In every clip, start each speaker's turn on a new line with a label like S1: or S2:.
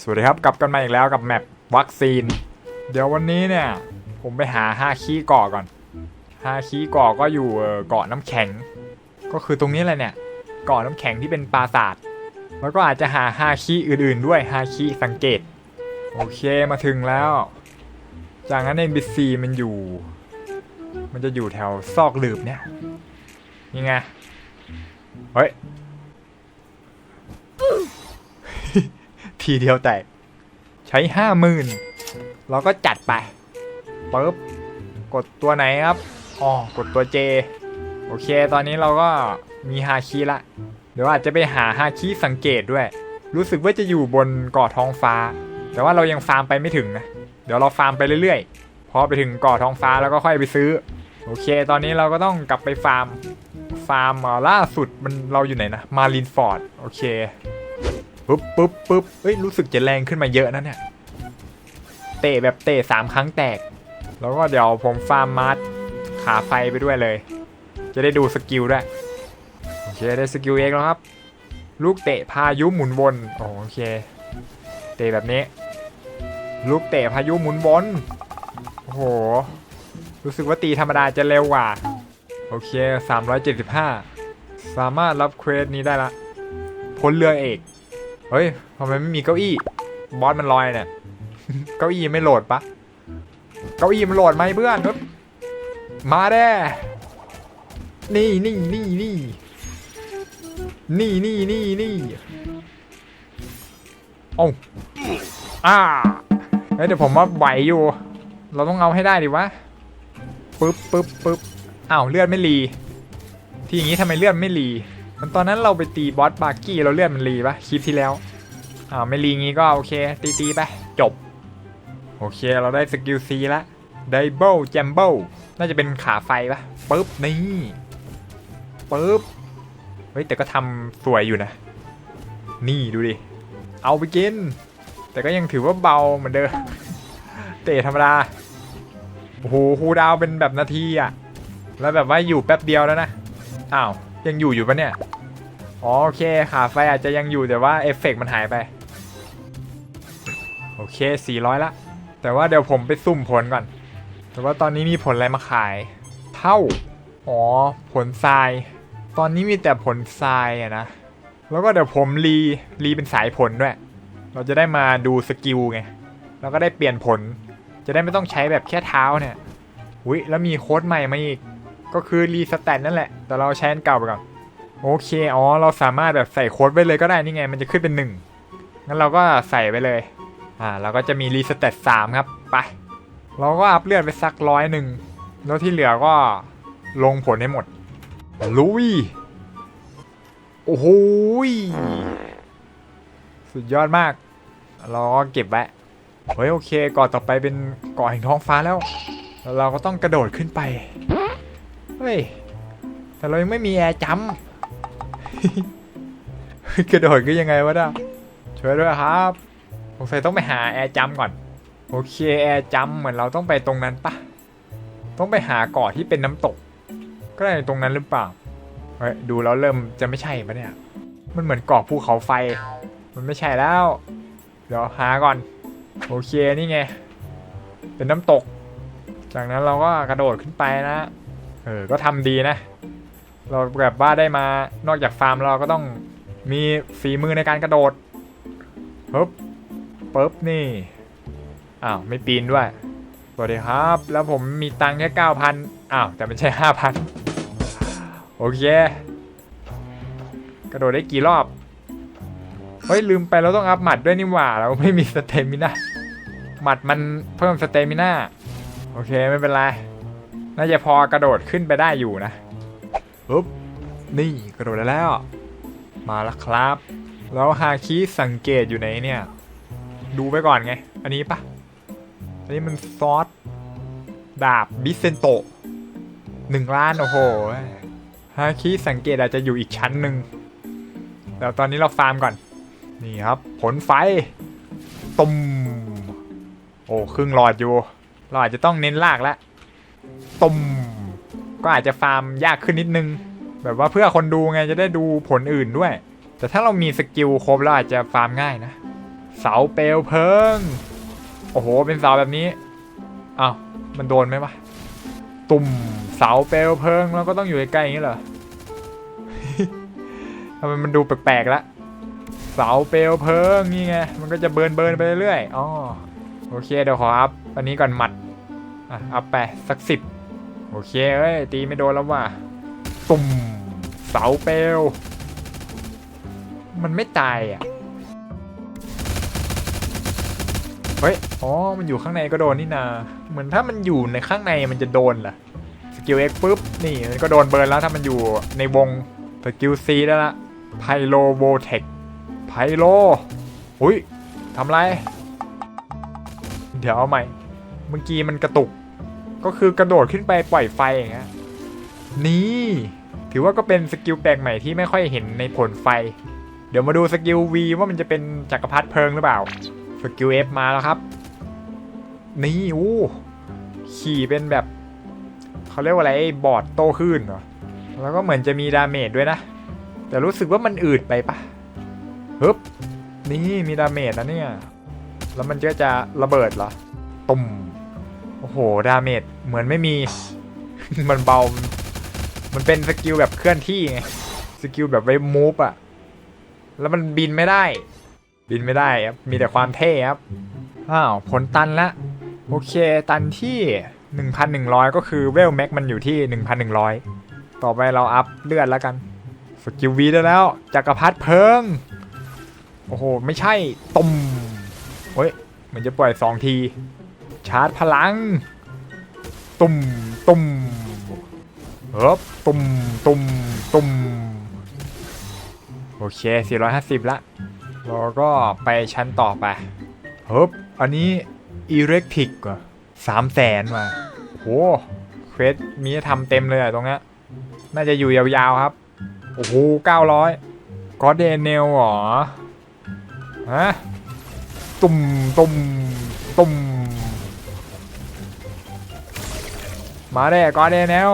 S1: สวัสดีครับ กลับกันมาอีกแล้วกับแมปวัคซีน เดี๋ยววันนี้เนี่ย ผมไปหาฮาคีเกาะก่อนฮาคีเกาะก็อยู่เกาะน้ำแข็ง ก็คือตรงนี้แหละเนี่ยเกาะน้ำแข็งที่เป็นปราสาทแล้วก็อาจจะหาฮาคีอื่นๆด้วยฮาคีสังเกต โอเคมาถึงแล้ว จากนั้น NPC มันอยู่ มันจะอยู่แถวซอกหลืบเนี่ยนี่ไงเฮ้ย ทีเดียวแตก ใช้ห้าหมื่นเราก็จัดไปปึ๊บกดตัวไหนครับอ๋อกดตัว J โอเค ตอนนี้เราก็มีฮาคิละ เดี๋ยวอาจจะไปหาฮาคิสังเกตด้วย รู้สึกว่าจะอยู่บนเกาะท้องฟ้า แต่ว่าเรายังฟาร์มไปไม่ถึงนะ เดี๋ยวเราฟาร์มไปเรื่อยๆ พอไปถึงเกาะท้องฟ้าแล้วก็ค่อยไปซื้อ โอเค ตอนนี้เราก็ต้องกลับไปฟาร์ม ฟาร์มล่าสุดมันเราอยู่ไหนนะ มารินฟอร์ด โอเค ปุ๊บปุ๊บปุ๊บเอ้ยรู้สึกจะแรงขึ้นมาเยอะนะเนี่ย เตะแบบเตะสามครั้งแตก แล้วก็เดี๋ยวผมฟาร์มมาร์ทขาไฟไปด้วยเลย จะได้ดูสกิลด้วยโอเคได้สกิลเองแล้วครับ ลูกเตะพายุหมุนวนอ๋อโอเค เตะแบบนี้ ลูกเตะพายุหมุนวนโอ้โห รู้สึกว่าตีธรรมดาจะเร็วกว่า โอเค 375 สามารถรับเควสนี้ได้ละพ้นเรือเอก เฮ้ยทำไมไม่มีเก้าอี้ บอสมันลอยเนี่ย เก้าอี้ไม่โหลดปะ เก้าอี้มันโหลดไหมเพื่อนปึ๊บมาแด้นี่นี่นี่นี่นี่นี่นี่นี่โอ้อ่าเฮ้ยเดี๋ยวผมว่าไหวอยู่ เราต้องเอาให้ได้ดิวะปึ๊บปึ๊บปึ๊บอ้าวเลือดไม่รี ที่อย่างนี้ทำไมเลือดไม่รี มันตอนนั้นเราไปตีบอสบาร์กี้เราเลื่อดมันรีปะคลิปที่แล้วอ้าไม่รีงี้ก็โอเค ตีตีๆไปจบ โอเคเราได้สกิลซีละไดเบิลแจมเบิลน่าจะเป็นขาไฟปะปึ๊บนี่ปึ๊บเฮ้ยแต่ก็ทำสวยอยู่นะ นี่ดูดิ เอาไปกิน แต่ก็ยังถือว่าเบาเหมือนเดิมเตะธรรมดาโอ้โหคูดาวเป็นแบบนาทีอะแล้วแบบว่าอยู่แป๊บเดียวแล้วนะอ้าวยังอยู่อยู่ปะเนี่ย อ๋อโอเคขาไฟอาจจะยังอยู่แต่ว่าเอฟเฟกต์มันหายไป โอเค 400 ละ แต่ว่าเดี๋ยวผมไปซุ่มผลก่อน แต่ว่าตอนนี้มีผลอะไรมาขาย เท่า อ๋อ ผลทราย ตอนนี้มีแต่ผลทรายอะนะ แล้วก็เดี๋ยวผมรี รีเป็นสายผลด้วย เราจะได้มาดูสกิลไง แล้วก็ได้เปลี่ยนผล จะได้ไม่ต้องใช้แบบแค่เท้าเนี่ยอุ้ยแล้วมีโค้ดใหม่มาอีก ก็คือรีสแตทนั่นแหละ แต่เราใช้อันเก่าไปก่อน โอเค อ๋อ เราสามารถแบบใส่โค้ดไว้เลยก็ได้นี่ไง มันจะขึ้นเป็นหนึ่งงั้นเราก็ใส่ไปเลย อ่า เราก็จะมีรีสแตทสามครับ ไป เราก็อัพเลือดไปสักร้อยหนึ่ง แล้วที่เหลือก็ลงผลให้หมด ลุย โอ้โหยสุดยอดมาก เราก็เก็บไว้ เฮ้ยโอเคกาะต่อไปเป็นเกาะแห่งท้องฟ้าแล้วแล้ว เราก็ต้องกระโดดขึ้นไป เฮ้ย แต่เรายังไม่มีแอร์จัมป์ กระโดดก็ยังไงวะเนี่ยช่วยด้วยครับสงสัยต้องไปหาแอร์จัมก่อน โอเคแอร์จัมเหมือนเราต้องไปตรงนั้นปะต้องไปหาเกาะที่เป็นน้ำตก ก็ได้ตรงนั้นหรือเปล่าเฮ้ยดูแล้วเริ่มจะไม่ใช่ปะเนี่ย มันเหมือนเกาะภูเขาไฟ มันไม่ใช่แล้ว เดี๋ยวหาก่อน โอเคนี่ไง เป็นน้ำตก จากนั้นเราก็กระโดดขึ้นไปนะ เออ ก็ทำดีนะ เราแบบว่าได้มานอกจากฟาร์มเราก็ต้องมีฝีมือในการกระโดดปึ๊บปึ๊บนี่อ้าวไม่ปีนด้วยสวัสดีครับ แล้วผมมีตังค์แค่เก้าพันอ้าวแต่ไม่ใช่ห้าพันโอเคกระโดดได้กี่รอบเฮ้ยลืมไปเราต้องอัพหมัดด้วยนี่หว่า เราไม่มีสเตมิน่าหมัดมันเพิ่มสเตมิน่าโอเคไม่เป็นไรน่าจะพอกระโดดขึ้นไปได้อยู่นะ ปุ๊บนี่กระโดดได้แล้ว มาแล้วครับ แล้วฮาคิสังเกตอยู่ไหนเนี่ย ดูไปก่อนไง อันนี้ปะอันนี้มันซอสดาบบิเซนโตหนึ่งล้าน โอ้โหฮาคิสังเกตอาจจะอยู่อีกชั้นหนึ่งแต่ตอนนี้เราฟาร์มก่อน นี่ครับ ผลไฟตุ่มโอ้ครึ่งหลอดอยู่ เราอาจจะต้องเน้นลากแล้วตุ่ม ก็อาจจะฟาร์มยากขึ้นนิดนึง แบบว่าเพื่อคนดูไงจะได้ดูผลอื่นด้วย แต่ถ้าเรามีสกิลครบเราอาจจะฟาร์มง่ายนะ เสาเปลวเพลิง โอ้โห เป็นเสาแบบนี้อ้าวมันโดนไหมวะ ตุ่มเสาเปลวเพลิงเราก็ต้องอยู่ใกล้ๆอย่างนี้เหรอทำไมมันดูแปลกๆละ เสาเปลวเพลิงนี่ไง มันก็จะเบิร์นเบิร์นไปเรื่อยๆอ๋อโอเคเดี๋ยวขออัพอันนี้ก่อนหมัดอะอัพไปสักสิบ โอเคเอ้ยตีไม่โดนแล้วว่ะตุ่มเสาเปลวมันไม่ตายอะเฮ้ยอ๋อมันอยู่ข้างในก็โดนนี่นา เหมือนถ้ามันอยู่ในข้างในมันจะโดนล่ะสกิล X ปุ๊บนี่มันก็โดนเบิร์นแล้วถ้ามันอยู่ในวงสกิล C ได้ละไพโลโวเทคไพโลอุ้ยทำไร เดี๋ยวเอาใหม่ เมื่อกี้มันกระตุก ก็คือกระโดดขึ้นไปปล่อยไฟอย่างเงี้ยนี่ ถือว่าก็เป็นสกิลแปลกใหม่ที่ไม่ค่อยเห็นในผลไฟ เดี๋ยวมาดูสกิล V ว่ามันจะเป็นจักรพรรดิเพลิงหรือเปล่า สกิล F มาแล้วครับ นี่อู้ขี่เป็นแบบเขาเรียกว่าอะไรไอ้บอร์ดโตขึ้นเหรอ แล้วก็เหมือนจะมีดาเมจด้วยนะ แต่รู้สึกว่ามันอืดไปปะฮึบนี่มีดาเมจนะเนี่ย แล้วมันก็จะระเบิดเหรอตุ่ม อ้โห ดาเมจเหมือนไม่มี มันเบา มันเป็นสกิลแบบเคลื่อนที่ไง สกิลแบบไว้มูฟอะแล้วมันบินไม่ได้ บินไม่ได้ครับ มีแต่ความเท่ครับ อ้าว ผลตันละ โอเค ตันที่ 1,100 ก็คือเวลแม็กมันอยู่ที่ 1,100 ต่อไปเราอัพเลือดแล้วกัน สกิลวีได้แล้ว จักรพรรดิเพิง โอ้โห ไม่ใช่ตุ่มเฮ้ย เหมือนจะปล่อยสองที ชาร์จพลัง ตุ่มตุ่มเฮ้บตุ่มตุ่มตุ่มโอเค 450 ละ เราก็ไปชั้นต่อไปเฮ้บอันนี้อิเล็กทริกว่ะสามแสนว่ะโหเควสมีทำเต็มเลยอะตรงนี้น่าจะอยู่ยาวๆครับ โอ้โหเก้าร้อยก็เดนเนลหรอ ฮะ ตุ่มตุ่มตุ่ม มาได้ก็เดนเนล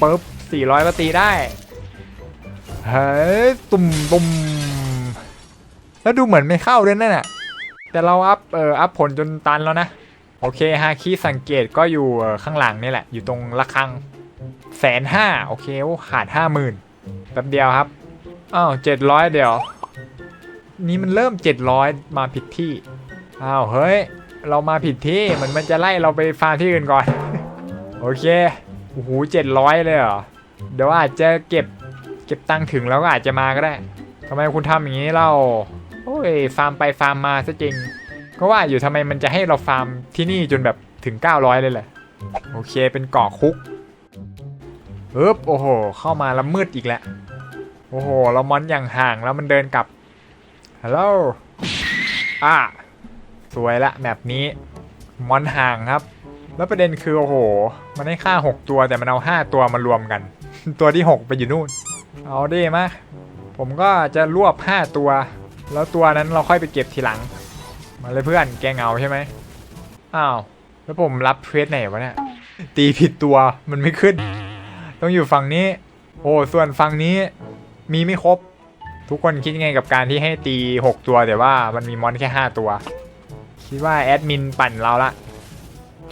S1: ปึ๊บสี่ร้อยก็ตีได้ เฮ้ย ตุ่มตุ่มแล้วดูเหมือนไม่เข้าด้วยนั่นน่ะ แต่เราอัพ เอ่อ อัพผลจนตันแล้วนะ โอเคฮาคิสังเกตก็อยู่ข้างหลังนี่แหละ อยู่ตรงระฆังแสนห้าโอเคขาดห้าหมื่นแป๊บเดียวครับ อ้าวเจ็ดร้อยเดี๋ยว นี่มันเริ่มเจ็ดร้อยมาผิดที่ อ้าว เฮ้ย เรามาผิดที่เหมือนมันจะไล่เราไปฟาร์มที่อื่นก่อน โอเคโอ้โหเจ็ดร้อยเลยเหรอ เดี๋ยวอาจจะเก็บเก็บตังค์ถึงแล้วก็อาจจะมาก็ได้ทำไมคุณทำอย่างนี้เราโอ้ยฟาร์มไปฟาร์มมาซะจริง ก็ว่าอยู่ทำไมมันจะให้เราฟาร์มที่นี่จนแบบถึง 900 เลยแหละโอเคเป็นเกาะคุกปึ๊บโอ้โห เข้ามาแล้วมืดอีกแล้ว โอ้โห เรามอนอย่างห่างแล้วมันเดินกลับฮัลโหลอะ สวยละแบบนี้มอนห่างครับ แล้วประเด็นคือโอ้โห มันให้ค่า 6 ตัวแต่มันเอา 5 ตัวมารวมกัน ตัวที่ 6 ไปอยู่นู่น เอาดิมาผมก็จะรวบ 5 ตัว แล้วตัวนั้นเราค่อยไปเก็บทีหลัง มาเลยเพื่อนแกเงาใช่ไหมอ้าวแล้วผมรับเควสไหนวะเนี่ยตีผิดตัวมันไม่ขึ้น ต้องอยู่ฝั่งนี้ โอ้ส่วนฝั่งนี้มีไม่ครบ ทุกคนคิดยังไงกับการที่ให้ตี 6 ตัวแต่ว่ามันมีมอนแค่ 5 ตัว คิดว่าแอดมินปั่นเราละ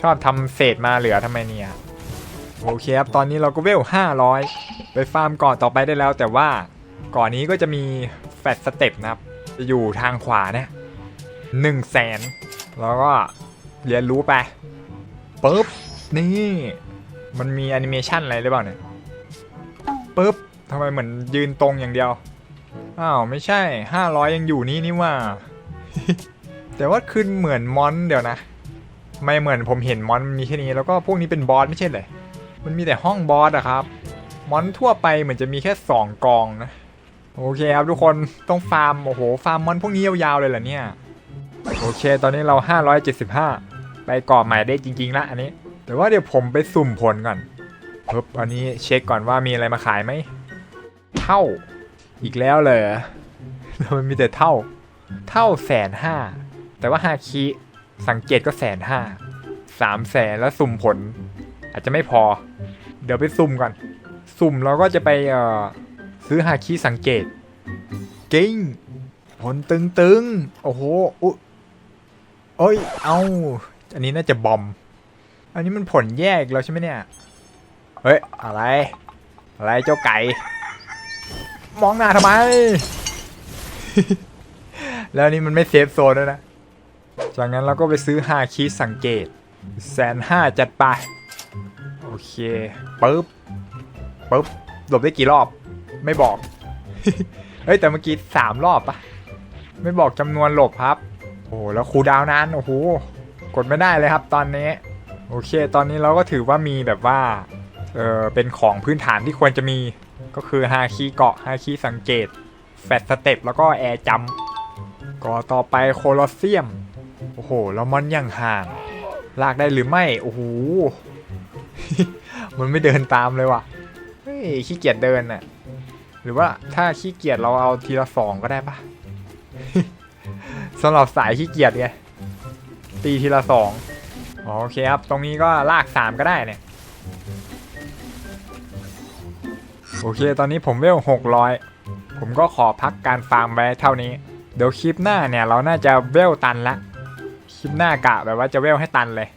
S1: ชอบทำเศษมาเหลือทำไมเนี่ย โอเคครับ ตอนนี้เราก็เวล 500 ไปฟาร์มก่อนต่อไปได้แล้ว แต่ว่าก่อนนี้ก็จะมีแฟตสเต็ปนะครับ จะอยู่ทางขวาเนี่ยหนึ่งแสนแล้วก็เรียนรู้ไปปุ๊บ นี่ มันมีแอนิเมชันอะไรหรือเปล่าเนี่ยปุ๊บทำไมเหมือนยืนตรงอย่างเดียว อ้าว ไม่ใช่ 500 ยังอยู่นี่นี่ว่า แต่ว่าขึ้นเหมือนมอนเดี๋ยวนะ ไม่เหมือนผมเห็นมอนมีแค่นี้แล้วก็พวกนี้เป็นบอสไม่ใช่เลยมันมีแต่ห้องบอสอะครับ มอนทั่วไปเหมือนจะมีแค่ 2 กองนะ โอเคครับทุกคนต้องฟาร์ม โอ้โห ฟาร์มมอนพวกนี้ยาวๆเลยเหรอเนี่ย โอเค ตอนนี้เรา 575 ไปกาะใหม่ได้จริงๆละอันนี้ แต่ว่าเดี๋ยวผมไปสุ่มผลก่อนปึ๊บอันนี้เช็คก่อนว่ามีอะไรมาขายไหมเท่าอีกแล้วเลยมันมีแต่เท่า เท่าแสนห้า แต่ว่าฮาคิสังเกตก็แสนห้าสามแสนแล้วสุ่มผล อาจจะไม่พอ เดี๋ยวไปสุ่มก่อน สุ่มเราก็จะไปเอ่อซื้อฮาคิสังเกตกิ้งผลตึงๆ โอ้โหอุ๊ยโอ้ย เอาอันนี้น่าจะบอม อันนี้มันผลแยกแล้วใช่ไหมเนี่ย เฮ้ย อะไร อะไรเจ้าไก่ มองหน้าทำไม แล้วนนี่มันไม่เซฟโซนด้วยนะ จากนั้นเราก็ไปซื้อฮาคิสังเกตแสนห้าจัดไป โอเคปึ๊บปึ๊บหลบได้กี่รอบ ไม่บอก เฮ้ย แต่เมื่อกี้สามรอบปะไม่บอกจำนวนหลบครับ โอ้โหแล้วคูดาวนานโอ้โหกดไม่ได้เลยครับตอนนี้ โอเค ตอนนี้เราก็ถือว่ามีแบบว่า เออเป็นของพื้นฐานที่ควรจะมี ก็คือฮาคีเกาะฮาคีสังเกต แฟตสเต็ปแล้วก็แอร์จัมป์ก็ต่อไปโคลอสเซียม โอ้โหแล้วมันยังห่าง ลากได้หรือไม่ โอ้โห มันไม่เดินตามเลยว่ะ เฮ้ย ขี้เกียจเดินน่ะหรือว่าถ้าขี้เกียจเราเอาทีละสองก็ได้ปะสำหรับสายขี้เกียจไง ตีทีละสองอ๋อโอเคครับ ตรงนี้ก็ลากสามก็ได้เนี่ย โอเค ตอนนี้ผมเวลหกร้อยผมก็ขอพักการฟาร์มไว้เท่านี้ เดี๋ยวคลิปหน้าเนี่ย เราน่าจะเวลตันละ คลิปหน้ากะแบบว่าจะเวลให้ตันเลย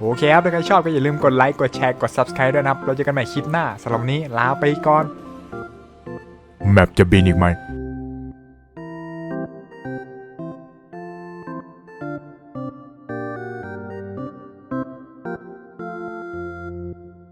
S1: โอเคครับ ถ้าใครชอบก็อย่าลืมกดไลค์ กดแชร์ กด subscribe ด้วยนะครับ เราเจอกันใหม่คลิปหน้าสำหรับวันนี้ลาไปก่อน
S2: แมปจะบินอีกไหม